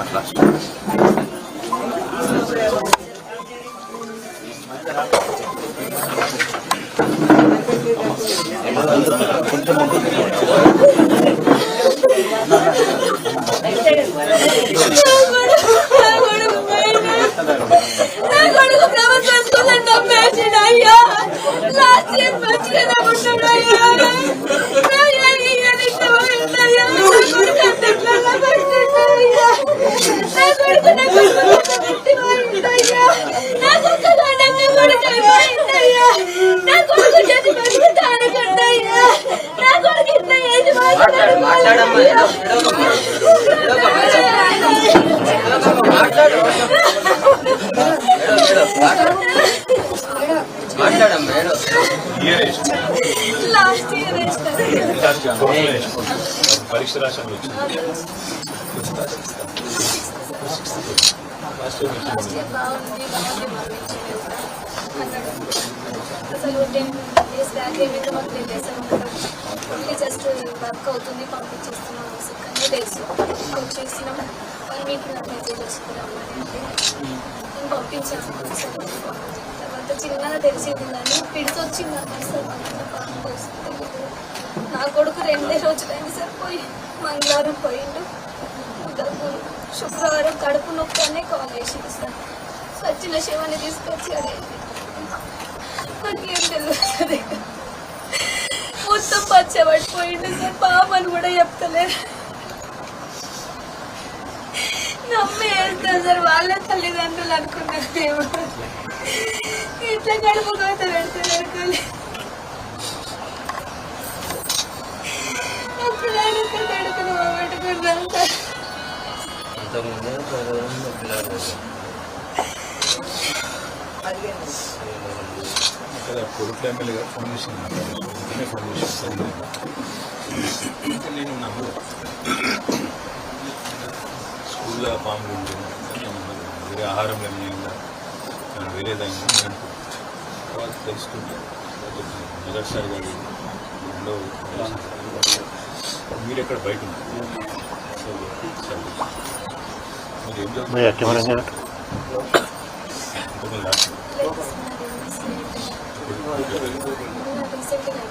అట్లా கொஞ்சம் పంపించలేదు అన్నాడు అసలు టెన్ డేస్ బ్యాక్ ఏమైతే మాకు ten days only just work అవుతుంది పంపించేస్తున్నాం అనేసి కానీ డేస్ వచ్చేసినాం వన్ వీక్ నాకు మెసేజ్ వస్తున్నాం అంటే నేను పంపించాను అసలు తర్వాత చిన్నగా తెలిసింది కానీ వచ్చింది నా కొడుకు రెండే రోజులైంది సార్ పోయి మంగళవారం పోయిండు. శుక్రవారం కడుపు నొప్పి అనే కాల్ చేసింది సార్. సచిన శివాన్ని తీసుకొచ్చి అడిగింది నాకేం తెలియదు సార్ మొత్తం పచ్చబడిపోయింది సార్ పాపని కూడా చెప్తలేరు. నమ్మి వెళ్తారు సార్ వాళ్ళ తల్లిదండ్రులు అనుకున్నారు ఇట్లా కడుపు కోత ఇక్కడ కొడుకు ఎమ్మెల్యే గారు ఫోన్ చేసింది. నాకు ఫోన్ చేసి ఇంకా నేను నాకు స్కూల్లో పాములు ఉంటుంది వేరే ఆహారం ఏమైనా వేరేదైనా నేను తర్వాత తెలుసుకుంటే మొదటిసారి గారు రెండో మీరు ఎక్కడ బయట ఉన్నారు సో సరే. మీరు ఏం చదువుతున్నారు? ఇంతకుముందు లాస్ట్ రీసెంట్గా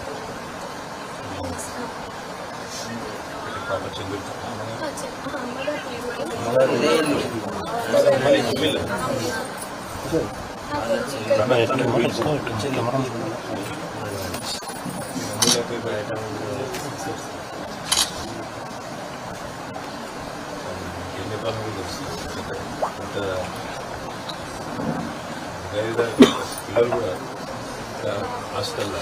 పాప చంద్రుడు ఎన్ని పనులు పిల్లలు కూడా హాస్టల్లో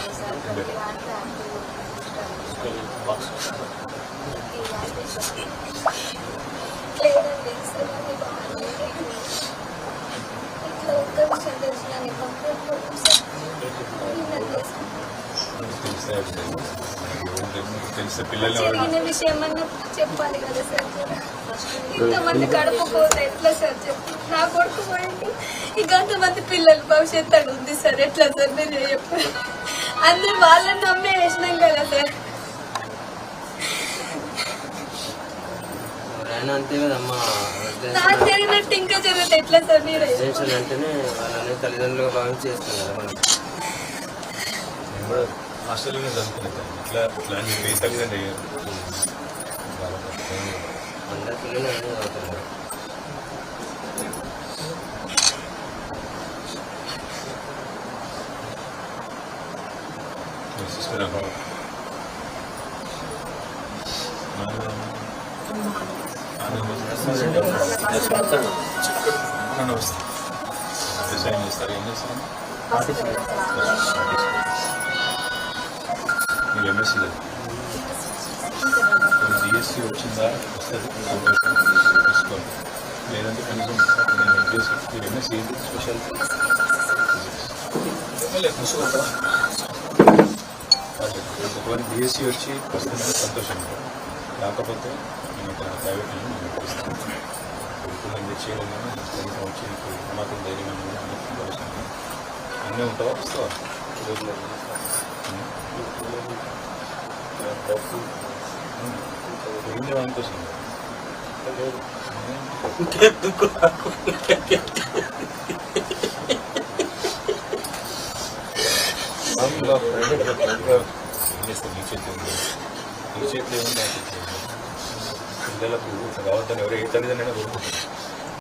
లేదండి సార్ పిల్లలు జరిగిన విషయం చెప్పాలి కదా సార్ ఇంతమంది కడుపు ఎట్లా సార్ చెప్పు? నా కొడుకు పోయింది ఇంకా పిల్లలు భవిష్యత్తు అక్కడ ఉంది సార్ ఎట్లా సార్ మీరు చెప్పారు అందరు వాళ్ళని నమ్మే వేసినాం కదా సార్. ఆయన అంతే కదమ్మా నాకు జరిగినట్టు ఇంకా జరుగుతుంది ఎట్లా సార్ మీరు? రెసిడెన్షియల్ అంటేనే వాళ్ళని తల్లిదండ్రులుగా భావించి చేస్తుంది కదా మనం. హాస్టల్లోనే ఇట్లా తల్లిదండ్రులు అయ్యారు. అందరి పిల్లలు అన్నీ సిస్టర్ అమ్మ డిజైన్ చేస్తారు ఏం చేస్తారు మీరు ఎంఎస్సీ డిఎస్సి వచ్చిందా వస్తుంది తీసుకోండి లేదంటే కనీసం నేను ఎంపీఎస్సీ మీరు ఎంఎస్సీ ఏంటి స్పెషల్ ఒకవేళ బీఎస్సీ వచ్చి వస్తుందని సంతోషం కాకపోతే నేను ఇక్కడ ప్రైవేట్ నేర్పిస్తాను ఇప్పుడు నేను చేయడం కనీసం వచ్చి ఇప్పుడు ధైర్యం ఉంది, అన్నీ ఉంటావా వస్తావా ఏం నీ చేతిలో ఉంది నా చేతిలో ఉంది పిల్లలకు ఇట్లా కావద్దని